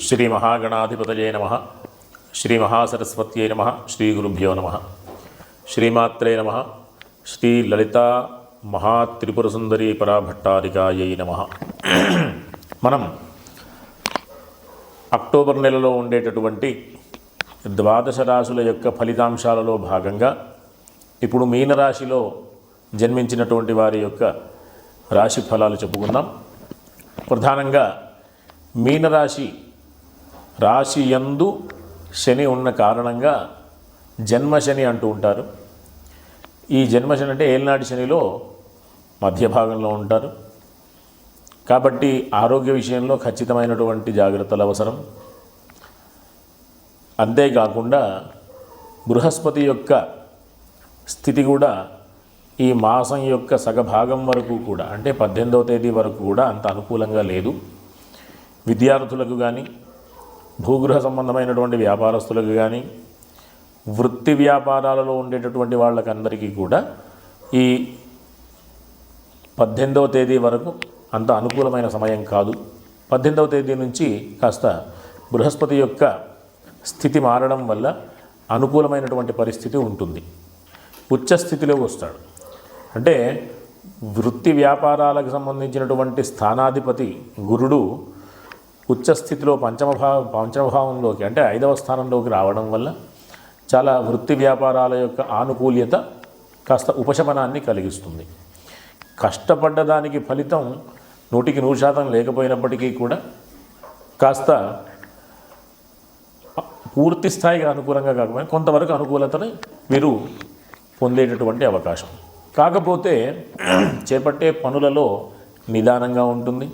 శ్రీ మహాగణాధిపతయే నమ. శ్రీ మహాసరస్వత్యై నమ. శ్రీ గురుభ్యో నమ. శ్రీమాత్రే నమ. శ్రీ లలిత మహాత్రిపురసుందరీ పరాభట్టారికాయై నమ. మనం అక్టోబర్ నెలలో ఉండేటటువంటి ద్వాదశ రాశుల యొక్క ఫలితాంశాలలో భాగంగా ఇప్పుడు మీనరాశిలో జన్మించినటువంటి వారి యొక్క రాశి ఫలాలు చెప్పుకుందాం. ప్రధానంగా మీనరాశి రాశి యందు శని ఉన్న కారణంగా జన్మశని అంటూ ఉంటారు. ఈ జన్మశని అంటే ఏలినాటి శనిలో మధ్య భాగంలో ఉంటారు. కాబట్టి ఆరోగ్య విషయంలో ఖచ్చితమైనటువంటి జాగ్రత్తలు అవసరం. అంతేకాకుండా బృహస్పతి యొక్క స్థితి కూడా ఈ మాసం యొక్క సగభాగం వరకు కూడా అంటే పద్దెనిమిదవ తేదీ వరకు కూడా అంత అనుకూలంగా లేదు. విద్యార్థులకు కానీ భూగృహ సంబంధమైనటువంటి వ్యాపారస్తులకు కానీ వృత్తి వ్యాపారాలలో ఉండేటటువంటి వాళ్ళకందరికీ కూడా ఈ పద్దెనిమిదవ తేదీ వరకు అంత అనుకూలమైన సమయం కాదు. పద్దెనిమిదవ తేదీ నుంచి కాస్త బృహస్పతి యొక్క స్థితి మారడం వల్ల అనుకూలమైనటువంటి పరిస్థితి ఉంటుంది. ఉచ్చ స్థితిలో వస్తాడు. అంటే వృత్తి వ్యాపారాలకు సంబంధించినటువంటి స్థానాధిపతి గురుడు ఉచ్చస్థితిలో స్థితిలో పంచమభావంలోకి అంటే ఐదవ స్థానంలోకి రావడం వల్ల చాలా వృత్తి వ్యాపారాల యొక్క ఆనుకూల్యత కాస్త ఉపశమనాన్ని కలిగిస్తుంది. కష్టపడ్డ దానికి ఫలితం నూటికి నూరు శాతం లేకపోయినప్పటికీ కూడా కాస్త పూర్తి స్థాయిగా అనుకూలంగా కాకపోయినా కొంతవరకు అనుకూలతని మీరు పొందేటటువంటి అవకాశం. కాకపోతే చేపట్టే పనులలో నిదానంగా ఉంటుంది.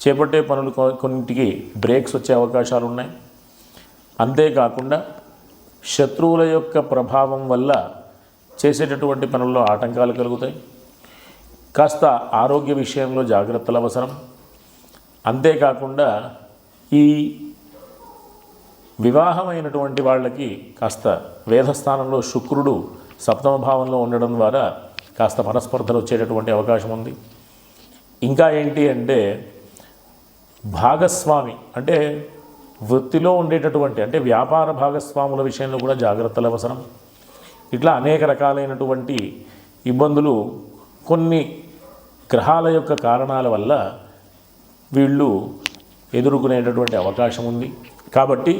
చేపట్టే పనులు కొన్నింటికి బ్రేక్స్ వచ్చే అవకాశాలు ఉన్నాయి అంతేకాకుండా శత్రువుల యొక్క ప్రభావం వల్ల చేసేటటువంటి పనుల్లో ఆటంకాలు కలుగుతాయి. కాస్త ఆరోగ్య విషయంలో జాగ్రత్తలు అవసరం. అంతేకాకుండా ఈ వివాహమైనటువంటి వాళ్ళకి కాస్త వేధస్థానంలో శుక్రుడు సప్తమ భావంలో ఉండడం ద్వారా కాస్త మనస్పర్ధలు వచ్చేటటువంటి అవకాశం ఉంది. ఇంకా ఏంటి అంటే భాగస్వామి అంటే వృత్తిలో ఉండేటటువంటి అంటే వ్యాపార భాగస్వాముల విషయంలో కూడా జాగ్రత్తలు అవసరం. ఇట్లా అనేక రకాలైనటువంటి ఇబ్బందులు కొన్ని గ్రహాల యొక్క కారణాల వల్ల వీళ్ళు ఎదుర్కొనేటటువంటి అవకాశం ఉంది. కాబట్టి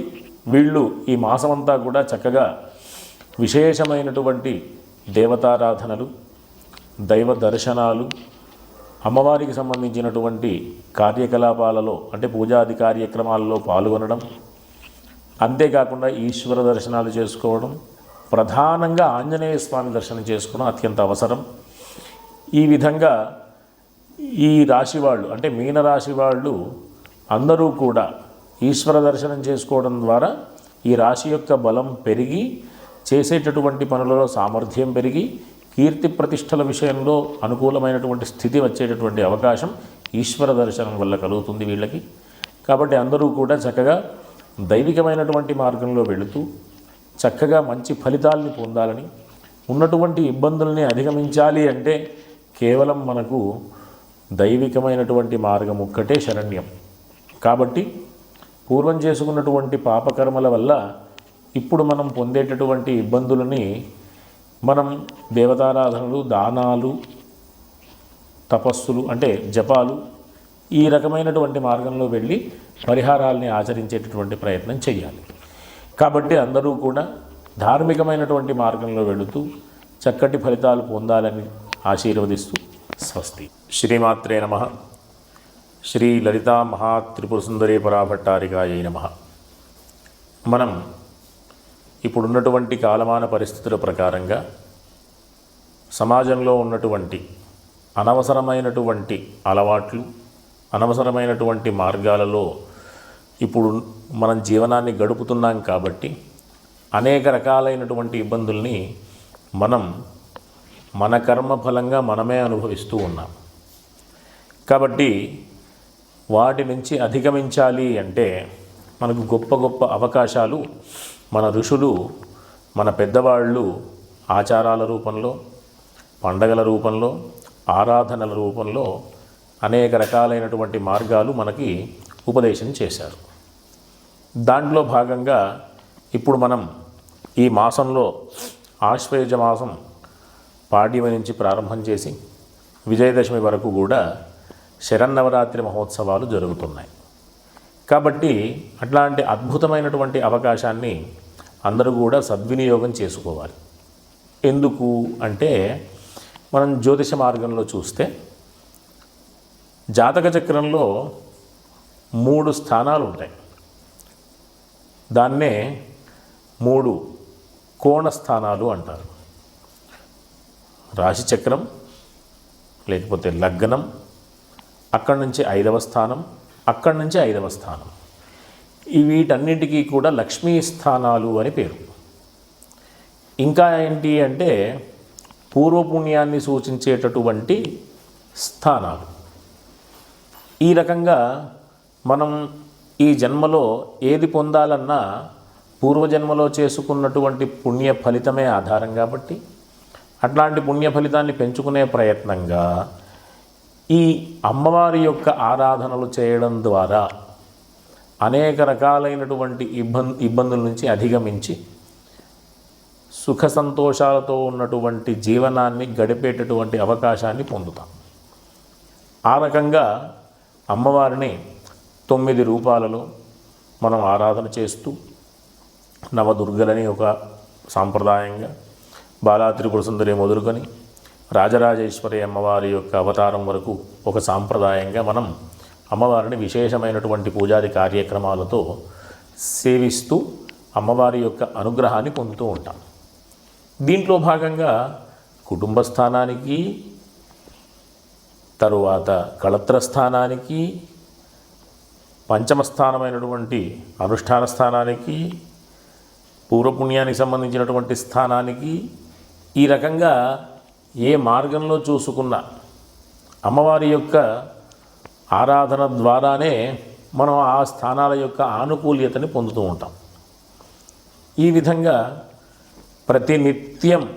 వీళ్ళు ఈ మాసమంతా కూడా చక్కగా విశేషమైనటువంటి దేవతారాధనలు దైవ దర్శనాలు అమ్మవారికి సంబంధించినటువంటి కార్యకలాపాలలో అంటే పూజాది కార్యక్రమాలలో పాల్గొనడం అంతేకాకుండా ఈశ్వర దర్శనాలు చేసుకోవడం ప్రధానంగా ఆంజనేయ స్వామి దర్శనం చేసుకోవడం అత్యంత అవసరం. ఈ విధంగా ఈ రాశి వాళ్ళు అంటే మీనరాశి వాళ్ళు అందరూ కూడా ఈశ్వర దర్శనం చేసుకోవడం ద్వారా ఈ రాశి యొక్క బలం పెరిగి చేసేటటువంటి పనులలో సామర్థ్యం పెరిగి కీర్తి ప్రతిష్టల విషయంలో అనుకూలమైనటువంటి స్థితి వచ్చేటటువంటి అవకాశం ఈశ్వర దర్శనం వల్ల కలుగుతుంది వీళ్ళకి. కాబట్టి అందరూ కూడా చక్కగా దైవికమైనటువంటి మార్గంలో వెళుతూ చక్కగా మంచి ఫలితాలని పొందాలని ఉన్నటువంటి ఇబ్బందుల్ని అధిగమించాలి అంటే కేవలం మనకు దైవికమైనటువంటి మార్గం ఒక్కటే శరణ్యం. కాబట్టి పూర్వం చేసుకున్నటువంటి పాపకర్మల వల్ల ఇప్పుడు మనం పొందేటటువంటి ఇబ్బందులని మనం దేవతారాధనలు దానాలు తపస్సులు అంటే జపాలు ఈ రకమైనటువంటి మార్గంలో వెళ్ళి పరిహారాల్ని ఆచరించేటటువంటి ప్రయత్నం చేయాలి కాబట్టి అందరూ కూడా ధార్మికమైనటువంటి మార్గంలో వెళుతూ చక్కటి ఫలితాలు పొందాలని ఆశీర్వదిస్తూ స్వస్తి. శ్రీమాత్రే నమ. శ్రీ లలితా మహాత్రిపుర సుందరీ పరాభట్టారికాయ నమ. మనం ఇప్పుడున్నటువంటి కాలమాన పరిస్థితుల ప్రకారంగా సమాజంలో ఉన్నటువంటి అనవసరమైనటువంటి అలవాట్లు అనవసరమైనటువంటి మార్గాలలో ఇప్పుడు మనం జీవనాన్ని గడుపుతున్నాం కాబట్టి అనేక రకాలైనటువంటి ఇబ్బందుల్ని మనం మన కర్మ ఫలంగా మనమే అనుభవిస్తూ ఉన్నాం. కాబట్టి వాటి నుంచి అధిగమించాలి అంటే మనకు గొప్ప గొప్ప అవకాశాలు మన ఋషులు మన పెద్దవాళ్ళు ఆచారాల రూపంలో పండగల రూపంలో ఆరాధనల రూపంలో అనేక రకాలైనటువంటి మార్గాలు మనకి ఉపదేశం చేశారు. దాంట్లో భాగంగా ఇప్పుడు మనం ఈ మాసంలో ఆశ్వయుజ మాసం పాడ్యమి నుంచి ప్రారంభం చేసి విజయదశమి వరకు కూడా శరన్నవరాత్రి మహోత్సవాలు జరుగుతున్నాయి. కాబట్టి అట్లాంటి అద్భుతమైనటువంటి అవకాశాన్ని అందరూ కూడా సద్వినియోగం చేసుకోవాలి. ఎందుకు అంటే మనం జ్యోతిష మార్గంలో చూస్తే జాతక చక్రంలో మూడు స్థానాలు ఉంటాయి. దాన్నే మూడు కోణ స్థానాలు అంటారు. రాశి చక్రం లేకపోతే లగ్నం అక్కడి నుంచి ఐదవ స్థానం అక్కడి నుంచి ఐదవ స్థానం. వీటన్నిటికీ కూడా లక్ష్మీ స్థానాలు అని పేరు. ఇంకా ఏంటి అంటే పూర్వపుణ్యాన్ని సూచించేటటువంటి స్థానాలు. ఈ రకంగా మనం ఈ జన్మలో ఏది పొందాలన్నా పూర్వజన్మలో చేసుకున్నటువంటి పుణ్య ఫలితమే ఆధారం కాబట్టి అట్లాంటి పుణ్య ఫలితాన్ని పెంచుకునే ప్రయత్నంగా ఈ అమ్మవారి యొక్క ఆరాధనలు చేయడం ద్వారా అనేక రకాలైనటువంటి ఇబ్బంది ఇబ్బందుల నుంచి అధిగమించి సుఖ సంతోషాలతో ఉన్నటువంటి జీవనాన్ని గడిపేటటువంటి అవకాశాన్ని పొందుతాం. ఆ రకంగా అమ్మవారిని తొమ్మిది రూపాలలో మనం ఆరాధన చేస్తూ నవదుర్గలని ఒక సాంప్రదాయంగా బాలా త్రిపుర సుందరి మొదలుకొని రాజరాజేశ్వరి అమ్మవారి యొక్క అవతారం వరకు ఒక సాంప్రదాయంగా మనం అమ్మవారిని విశేషమైనటువంటి పూజాది కార్యక్రమాలతో సేవిస్తూ అమ్మవారి యొక్క అనుగ్రహాన్ని పొందుతూ ఉంటాం. దీంట్లో భాగంగా కుటుంబ స్థానానికి తరువాత కళత్ర స్థానానికి పంచమ స్థానమైనటువంటి అనుష్ఠాన స్థానానికి పూర్వపుణ్యానికి సంబంధించినటువంటి స్థానానికి ఈ రకంగా ఏ మార్గంలో చూసుకున్నా అమ్మవారి యొక్క ఆరాధన ద్వారానే మనం ఆ స్థానాల యొక్క ఆనుకూల్యతని పొందుతూ ఉంటాం. ఈ విధంగా ప్రతినిత్యం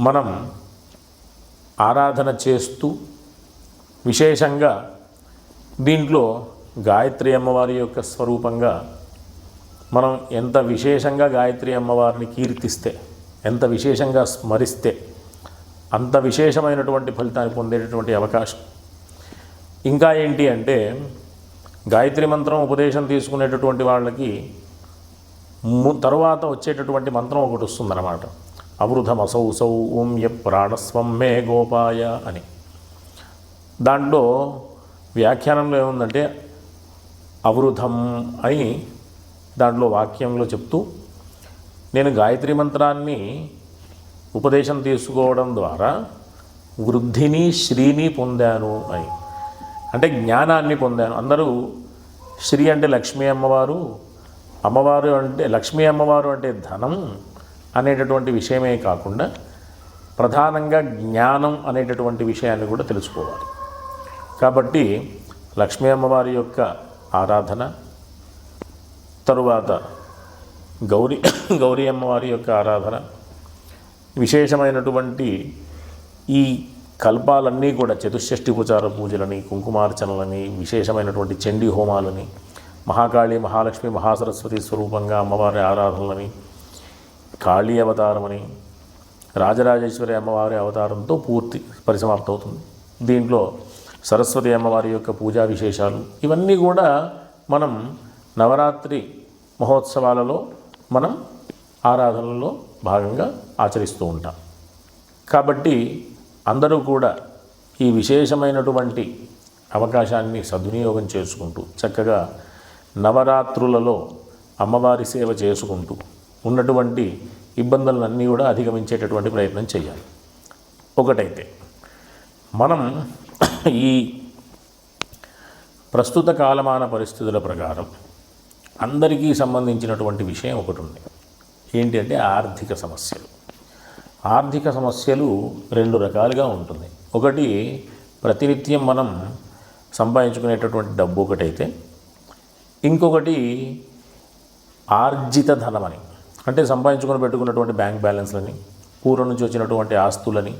మనం ఆరాధన చేస్తూ విశేషంగా దీంట్లో గాయత్రి అమ్మవారి యొక్క స్వరూపంగా మనం ఎంత విశేషంగా గాయత్రి అమ్మవారిని కీర్తిస్తే ఎంత విశేషంగా స్మరిస్తే అంత విశేషమైనటువంటి ఫలితాన్ని పొందేటటువంటి అవకాశం. ఇంకా ఏంటి అంటే గాయత్రి మంత్రం ఉపదేశం తీసుకునేటటువంటి వాళ్ళకి తరువాత వచ్చేటటువంటి మంత్రం ఒకటి వస్తుందన్నమాట. అవృధమసౌ సౌ ఓం య ప్రాణస్వం మే గోపాయ అని. దాంట్లో వ్యాఖ్యానంలో ఏముందంటే అవృధం అని దాంట్లో వాక్యంలో చెప్తూ నేను గాయత్రి మంత్రాన్ని ఉపదేశం తీసుకోవడం ద్వారా వృద్ధిని శ్రీని పొందాను అని. అంటే జ్ఞానాన్ని పొందాను. అందరూ శ్రీ అంటే లక్ష్మీ అమ్మవారు అమ్మవారు అంటే లక్ష్మీ అమ్మవారు అంటే ధనం అనేటటువంటి విషయమే కాకుండా ప్రధానంగా జ్ఞానం అనేటటువంటి విషయాన్ని కూడా తెలుసుకోవాలి. కాబట్టి లక్ష్మీ అమ్మవారి యొక్క ఆరాధన తరువాత గౌరీ గౌరీ అమ్మవారి యొక్క ఆరాధన విశేషమైనటువంటి ఈ కల్పాలన్నీ కూడా చతుషష్ఠి ఉపచార పూజలని కుంకుమార్చనలని విశేషమైనటువంటి చండీ హోమాలని మహాకాళి మహాలక్ష్మి మహాసరస్వతి స్వరూపంగా అమ్మవారి ఆరాధనలని కాళీ అవతారమని రాజరాజేశ్వరి అమ్మవారి అవతారంతో పూర్తి పరిసమాప్తం అవుతుంది దీంట్లో సరస్వతి అమ్మవారి యొక్క పూజా విశేషాలు ఇవన్నీ కూడా మనం నవరాత్రి మహోత్సవాలలో మనం ఆరాధనలో భాగంగా ఆచరిస్తూ ఉంటాం. కాబట్టి అందరూ కూడా ఈ విశేషమైనటువంటి అవకాశాన్ని సద్వినియోగం చేసుకుంటూ చక్కగా నవరాత్రులలో అమ్మవారి సేవ చేసుకుంటూ ఉన్నటువంటి ఇబ్బందులన్నీ కూడా అధిగమించేటటువంటి ప్రయత్నం చేయాలి. ఒకటైతే మనం ఈ ప్రస్తుత కాలమాన పరిస్థితుల ప్రకారం అందరికీ సంబంధించినటువంటి విషయం ఒకటి ఉంది. ఏంటి అంటే ఆర్థిక సమస్యలు. ఆర్థిక సమస్యలు రెండు రకాలుగా ఉంటుంది. ఒకటి ప్రతినిత్యం మనం సంపాదించుకునేటటువంటి డబ్బు ఒకటైతే ఇంకొకటి ఆర్జిత ధనమని అంటే సంపాదించుకొని పెట్టుకున్నటువంటి బ్యాంక్ బ్యాలెన్స్లని పూర్వం నుంచి వచ్చినటువంటి ఆస్తులని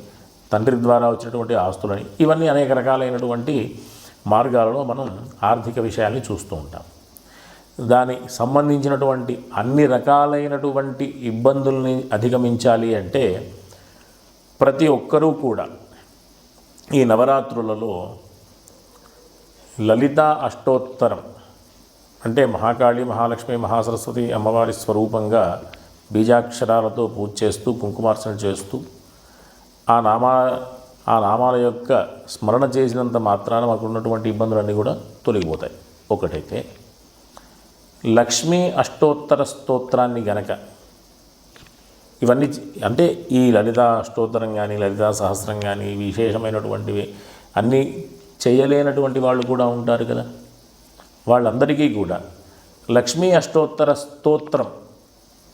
తండ్రి ద్వారా వచ్చినటువంటి ఆస్తులని ఇవన్నీ అనేక రకాలైనటువంటి మార్గాలలో మనం ఆర్థిక విషయాల్ని చూస్తూ ఉంటాం. దానికి సంబంధించినటువంటి అన్ని రకాలైనటువంటి ఇబ్బందుల్ని అధిగమించాలి అంటే ప్రతి ఒక్కరూ కూడా ఈ నవరాత్రులలో లలిత అష్టోత్తరం అంటే మహాకాళి మహాలక్ష్మి మహాసరస్వతి అమ్మవారి స్వరూపంగా బీజాక్షరాలతో పూజ చేస్తూ కుంకుమార్చన చేస్తూ ఆ నామా ఆ నామాల యొక్క స్మరణ చేసినంత మాత్రాన మాకు ఉన్నటువంటి ఇబ్బందులన్నీ కూడా తొలగిపోతాయి. ఒకటైతే లక్ష్మీ అష్టోత్తర స్తోత్రాన్ని గనక. ఇవన్నీ అంటే ఈ లలిత అష్టోత్తరం కానీ లలిత సహస్రం కానీ విశేషమైనటువంటివి అన్నీ చేయలేనటువంటి వాళ్ళు కూడా ఉంటారు కదా. వాళ్ళందరికీ కూడా లక్ష్మీ అష్టోత్తర స్తోత్రం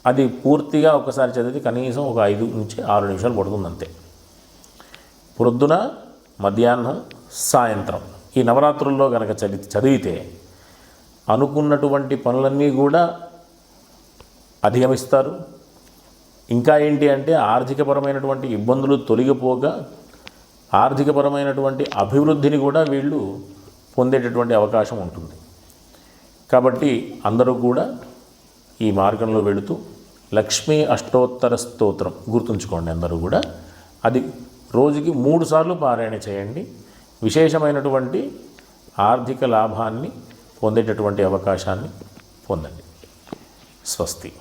అది పూర్తిగా ఒకసారి చదివితే కనీసం ఒక ఐదు నుంచి ఆరు నిమిషాలు పడుతుంది అంతే ప్రొద్దున మధ్యాహ్నం సాయంత్రం ఈ నవరాత్రుల్లో కనుక చదివి చదివితే అనుకున్నటువంటి పనులన్నీ కూడా అధిగమిస్తారు. ఇంకా ఏంటి అంటే ఆర్థికపరమైనటువంటి ఇబ్బందులు తొలగిపోగా ఆర్థికపరమైనటువంటి అభివృద్ధిని కూడా వీళ్ళు పొందేటటువంటి అవకాశం ఉంటుంది. కాబట్టి అందరూ కూడా ఈ మార్గంలో వెళుతూ లక్ష్మీ అష్టోత్తర స్తోత్రం గుర్తుంచుకోండి అందరూ కూడా. అది రోజుకి మూడు సార్లు పారాయణ చేయండి. విశేషమైనటువంటి ఆర్థిక లాభాన్ని పొందేటటువంటి అవకాశాన్ని పొందండి. స్వస్తి.